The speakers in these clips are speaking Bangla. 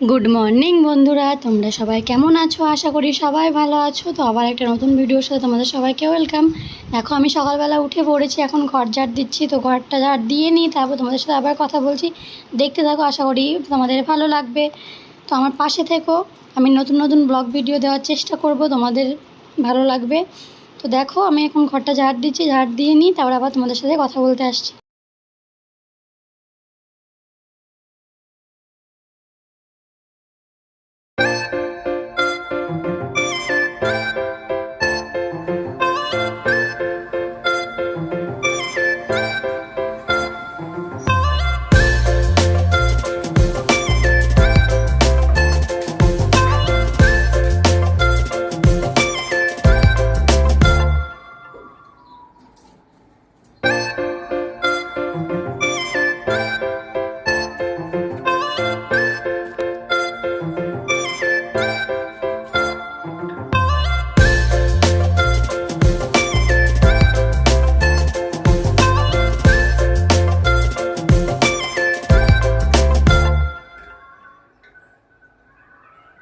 গুড মর্নিং বন্ধুরা। তোমরা সবাই কেমন আছো? আশা করি সবাই ভালো আছো। তো আবার একটা নতুন ভিডিওর সাথে তোমাদের সবাইকে ওয়েলকাম দেখো, আমি সকালবেলা উঠে পড়েছি, এখন ঘর ঝাড় দিচ্ছি, তো ঘরটা ঝাড় দিয়ে নিই, তারপর তোমাদের সাথে আবার কথা বলছি। দেখতে থাকো, আশা করি তোমাদের ভালো লাগবে। তো আমার পাশে থেকো, আমি নতুন নতুন ব্লগ ভিডিও দেওয়ার চেষ্টা করব, তোমাদের ভালো লাগবে। তো দেখো, আমি এখন ঘরটা ঝাড় দিচ্ছি, ঝাড় দিয়ে নিই, তারপর আবার তোমাদের সাথে কথা বলতে আসছি।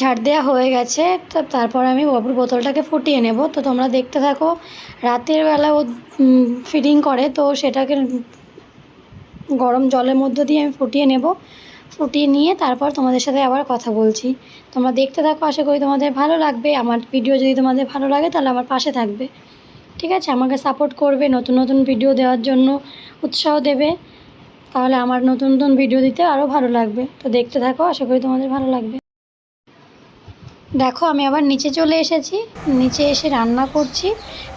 ঝাড় দেওয়া হয়ে গেছে, তো তারপর আমি বাবুর বোতলটাকে ফুটিয়ে নেব। তো তোমরা দেখতে থাকো, রাতের বেলা ও ফিডিং করে, তো সেটাকে গরম জলের মধ্য দিয়ে আমি ফুটিয়ে নেব। ফুটিয়ে নিয়ে তারপর তোমাদের সাথে আবার কথা বলছি। তোমরা দেখতে থাকো, আশা করি তোমাদের ভালো লাগবে। আমার ভিডিও যদি তোমাদের ভালো লাগে, তাহলে আমার পাশে থাকবে। ঠিক আছে? আমাকে সাপোর্ট করবে, নতুন নতুন ভিডিও দেওয়ার জন্য উৎসাহ দেবে। তাহলে আমার নতুন নতুন ভিডিও দিতে আরও ভালো লাগবে। তো দেখতে থাকো, আশা করি তোমাদের ভালো লাগবে। দেখো, আমি আবার নিচে চলে এসেছি। নিচে এসে রান্না করছি।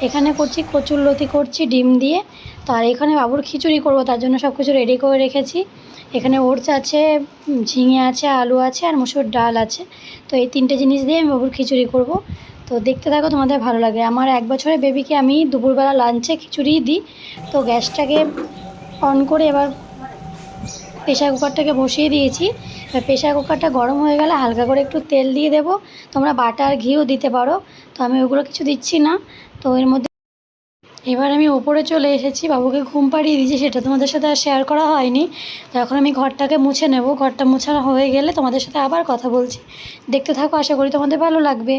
এখানে করছি কচুর লতি, করছি ডিম দিয়ে। তো আর এখানে বাবুর খিচুড়ি করব, তার জন্য সব কিছু রেডি করে রেখেছি। এখানে ওটস আছে ঝিঙে আছে, আলু আছে, আর মুসুর ডাল আছে। তো এই তিনটে জিনিস দিয়ে আমি বাবুর খিচুড়ি করব। তো দেখতে থাকো, তোমাদের ভালো লাগে। আমার এক বছরের বেবিকে আমি দুপুরবেলা লাঞ্চে খিচুড়ি দিই। তো গ্যাসটাকে অন করে এবার প্রেশার কুকারটাকে বসিয়ে দিয়েছি। প্রেশার কুকারটা গরম হয়ে গেলে হালকা করে একটু তেল দিয়ে দেবো। তোমরা বাটার ঘিও দিতে পারো, তো আমি ওগুলো কিছু দিচ্ছি না। তো এর মধ্যে এবার আমি ওপরে চলে এসেছি, বাবুকে ঘুম পাড়িয়ে দিয়েছি, সেটা তোমাদের সাথে আর শেয়ার করা হয়নি। তো এখন আমি ঘরটাকে মুছে নেব। ঘরটা মুছানো হয়ে গেলে তোমাদের সাথে আবার কথা বলছি। দেখতে থাকো, আশা করি তোমাদের ভালো লাগবে।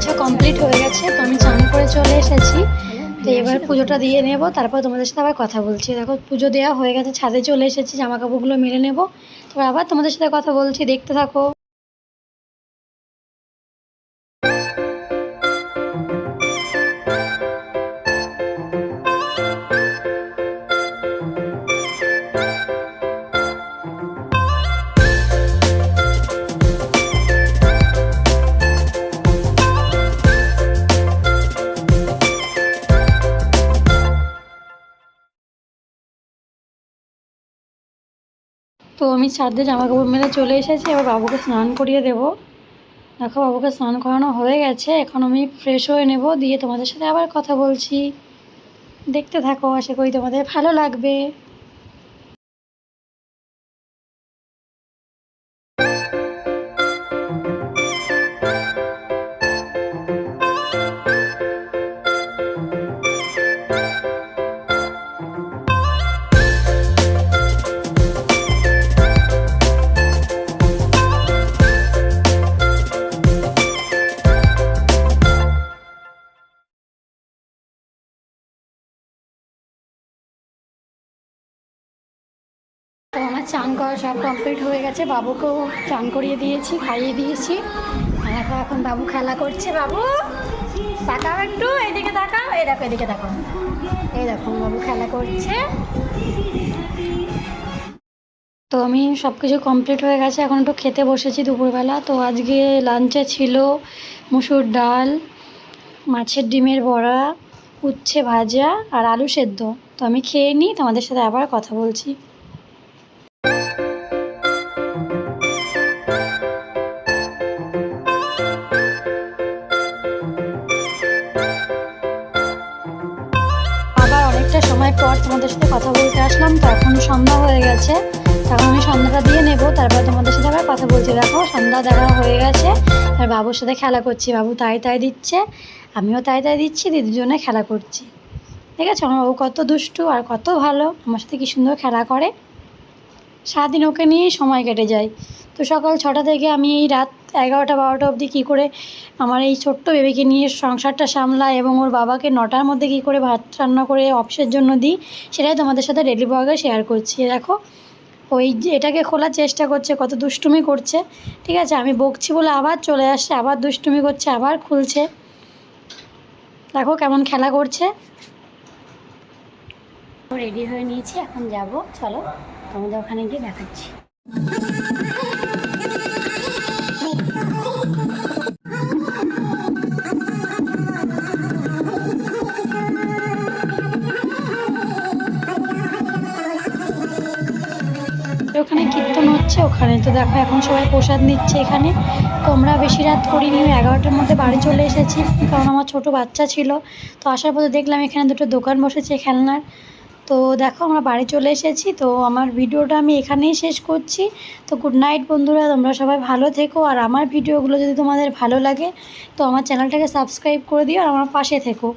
মুছা কমপ্লিট হয়ে গেছে, তো আমি চান করে চলে এসেছি। তো এবার পুজোটা দিয়ে নেব, তারপর তোমাদের সাথে আবার কথা বলছি। দেখো, পুজো দেওয়া হয়ে গেছে, ছাদে চলে এসেছি জামা কাপড়গুলো মেলে নেব। তারপর আবার তোমাদের সাথে কথা বলছি, দেখতে থাকো। তো আমি চারদে জামা কাপড় মেলে চলে এসেছি, এবার বাবুকে স্নান করিয়ে দেব। দেখো, বাবুকে স্নান করানো হয়ে গেছে, এখন আমি ফ্রেশ হয়ে নেব, দিয়ে তোমাদের সাথে আবার কথা বলছি। দেখতে থাকো, আশা করি তোমাদের ভালো লাগবে। তো আমার চান করা সব কমপ্লিট হয়ে গেছে। বাবুকেও চান করিয়ে দিয়েছি, খাইয়ে দিয়েছি। আর এখন বাবু খেলা করছে। বাবু, তাকাও একটু, এদিকে তাকাও। এই দেখো, এদিকে তাকাও এই দেখো, বাবু খেলা করছে। তো আমি সব কিছু কমপ্লিট হয়ে গেছে। এখন একটু খেতে বসেছি দুপুরবেলা। তো আজকে লাঞ্চে ছিল মুসুর ডাল, মাছের ডিমের বড়া, উচ্ছে ভাজা আর আলু সেদ্ধ। তো আমি খেয়ে নিই, তোমাদের সাথে আবার কথা বলছি। অনেকটা সময় পর তোমাদের সাথে কথা বলতে আসলাম, তো এখন সন্ধ্যা হয়ে গেছে। তখন আমি সন্ধ্যাটা দিয়ে নেব, তারপর তোমাদের সাথে আবার কথা বলছি দেখো সন্ধ্যা দেখা হয়ে গেছে, আর বাবুর সাথে খেলা করছি, বাবু তাই তাই দিচ্ছে, আমিও তাই তাই দিচ্ছি দুজনে খেলা করছি। ঠিক আছে? আমার বাবু কত দুষ্টু আর কত ভালো, আমার সাথে কী সুন্দর খেলা করে। সারাদিন ওকে নিয়েই সময় কেটে যায়। তো সকাল ছটা থেকে আমি এই রাত এগারোটা বারোটা অবধি কী করে আমার এই ছোট্ট বেবিকে নিয়ে সংসারটা সামলাই এবং ওর বাবাকে নটার মধ্যে কী করে ভাত রান্না করে অফিসের জন্য দিই, সেটাই তোমাদের সাথে ডেলি ব্লগে শেয়ার করছি। দেখো, ওই এটাকে খোলার চেষ্টা করছে, কত দুষ্টুমি করছে। ঠিক আছে, আমি বকছি বলে আবার চলে আসছে, আবার দুষ্টুমি করছে, আবার খুলছে। দেখো কেমন খেলা করছে। রেডি হয়ে নিয়েছি, এখন যাব, চলো। তোমাদের ওখানে গিয়ে দেখাচ্ছি। ওখানে কীর্তন হচ্ছে, ওখানে তো দেখো এখন সবাই প্রসাদ নিচ্ছে এখানে। তো আমরা বেশি রাত করিনি এগারোটার মধ্যে বাড়ি চলে এসেছি, কারণ আমার ছোট বাচ্চা ছিল। তো আসার পথে দেখলাম এখানে দুটো দোকান বসেছে খেলনার। তো দেখো আমরা বাড়ি চলে এসেছি, তো আমার ভিডিওটা আমি এখানেই শেষ করছি। তো গুড নাইট বন্ধুরা, তোমরা সবাই ভালো থেকো। আর আমার ভিডিওগুলো যদি তোমাদের ভালো লাগে, তো আমার চ্যানেলটাকে সাবস্ক্রাইব করে দিও আর আমার পাশে থেকো।